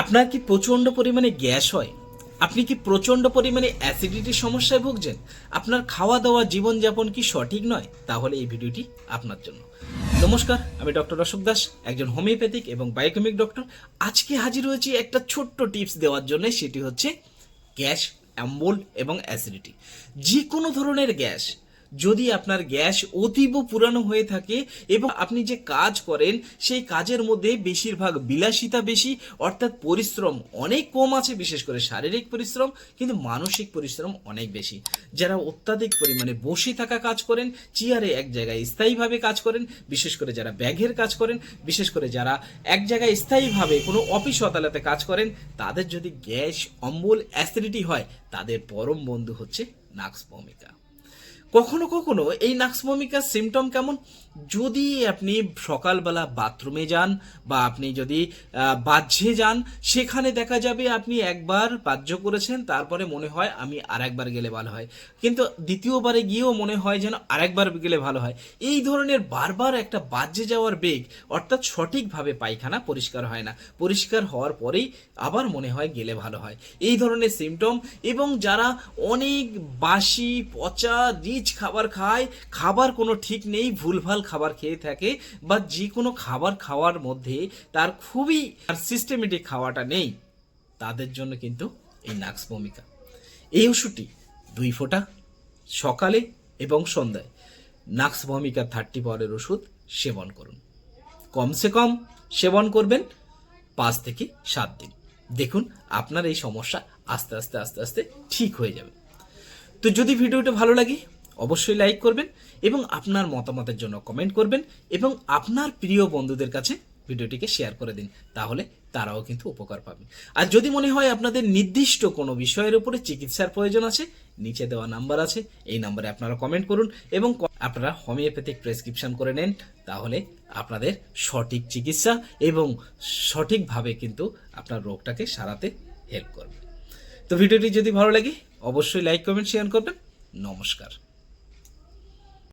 আপনার কি প্রচণ্ড পরিমাণে গ্যাস হয়? আপনি কি প্রচণ্ড পরিমাণে অ্যাসিডিটির সমস্যায় ভুগছেন? আপনার খাওয়া দাওয়া জীবনযাপন কি সঠিক নয়? তাহলে এই ভিডিওটি আপনার জন্য। নমস্কার, আমি ডক্টর অশোক দাস, একজন হোমিওপ্যাথিক এবং বায়োকেমিক ডক্টর আজকে হাজির হয়েছি একটা ছোট্ট টিপস দেওয়ার জন্য, সেটি হচ্ছে গ্যাস, অ্যাম্বল এবং অ্যাসিডিটি যে কোনো ধরনের গ্যাস যদি আপনার গ্যাস অতীব পুরানো হয়ে থাকে এবং আপনি যে কাজ করেন, সেই কাজের মধ্যে বেশিরভাগ বিলাসিতা বেশি, অর্থাৎ পরিশ্রম অনেক কম আছে, বিশেষ করে শারীরিক পরিশ্রম, কিন্তু মানসিক পরিশ্রম অনেক বেশি। যারা অত্যাধিক পরিমাণে বসে থাকা কাজ করেন, চেয়ারে এক জায়গায় স্থায়ীভাবে কাজ করেন, বিশেষ করে যারা ব্যাগের কাজ করেন, বিশেষ করে যারা এক জায়গায় স্থায়ীভাবে কোনো অফিস আদালতে কাজ করেন, তাদের যদি গ্যাস, অম্বল, অ্যাসিডিটি হয়, তাদের পরম বন্ধু হচ্ছে নাক্স ভূমিকা। কখনো কখনো এই নাক্সমমিকার সিমটম কেমন? যদি আপনি সকালবেলা বাথরুমে যান বা আপনি যদি বাহ্যে যান, সেখানে দেখা যাবে আপনি একবার বাহ্য করেছেন, তারপরে মনে হয় আমি আর একবার গেলে ভালো হয়। কিন্তু দ্বিতীয়বারে গিয়েও মনে হয় যেন আরেকবার গেলে ভালো হয়। এই ধরনের বারবার একটা বাহ্যে যাওয়ার বেগ অর্থাৎ সঠিকভাবে পায়খানা পরিষ্কার হয় না। পরিষ্কার হওয়ার পরেই আবার মনে হয় গেলে ভালো হয়। এই ধরনের সিমটম এবং যারা অনেক বাসি, পচা রিচ খাবার খায়, খাবার কোনো ঠিক নেই, ভুলভাল খাবার খেয়ে থাকে, বা যে কোনো খাবার খাওয়ার মধ্যে তার খুবই সিস্টেমেটিক খাওয়াটা নেই। তাদের জন্য কিন্তু এই নাক্স ভূমিকা। এই ওষুধটি দুই ফোঁটা, সকালে এবং সন্ধ্যায়। নাক্স ভূমিকা থার্টি পাওয়ারের ওষুধ সেবন করুন। কমসে কম সেবন করবেন পাঁচ থেকে সাত দিন। দেখুন আপনার এই সমস্যা আস্তে আস্তে আস্তে আস্তে ঠিক হয়ে যাবে। তো যদি ভিডিওটা ভালো লাগে অবশ্যই লাইক করবেন এবং আপনার মতামতের জন্য কমেন্ট করবেন এবং আপনার প্রিয় বন্ধুদের কাছে ভিডিওটিকে শেয়ার করে দিন, তাহলে তারাও কিন্তু উপকার পাবে। আর যদি মনে হয় আপনাদের নির্দিষ্ট কোনো বিষয়ের উপরে চিকিৎসার প্রয়োজন আছে, নিচে দেওয়া নাম্বার আছে, এই নাম্বারে আপনারা কমেন্ট করুন এবং আপনারা হোমিওপ্যাথিক প্রেসক্রিপশন করে নেন, তাহলে আপনাদের সঠিক চিকিৎসা এবং সঠিকভাবে কিন্তু আপনার রোগটাকে সারাতে হেল্প করবে। তো ভিডিওটি যদি ভালো লাগে, অবশ্যই লাইক কমেন্ট শেয়ার করবেন। নমস্কার।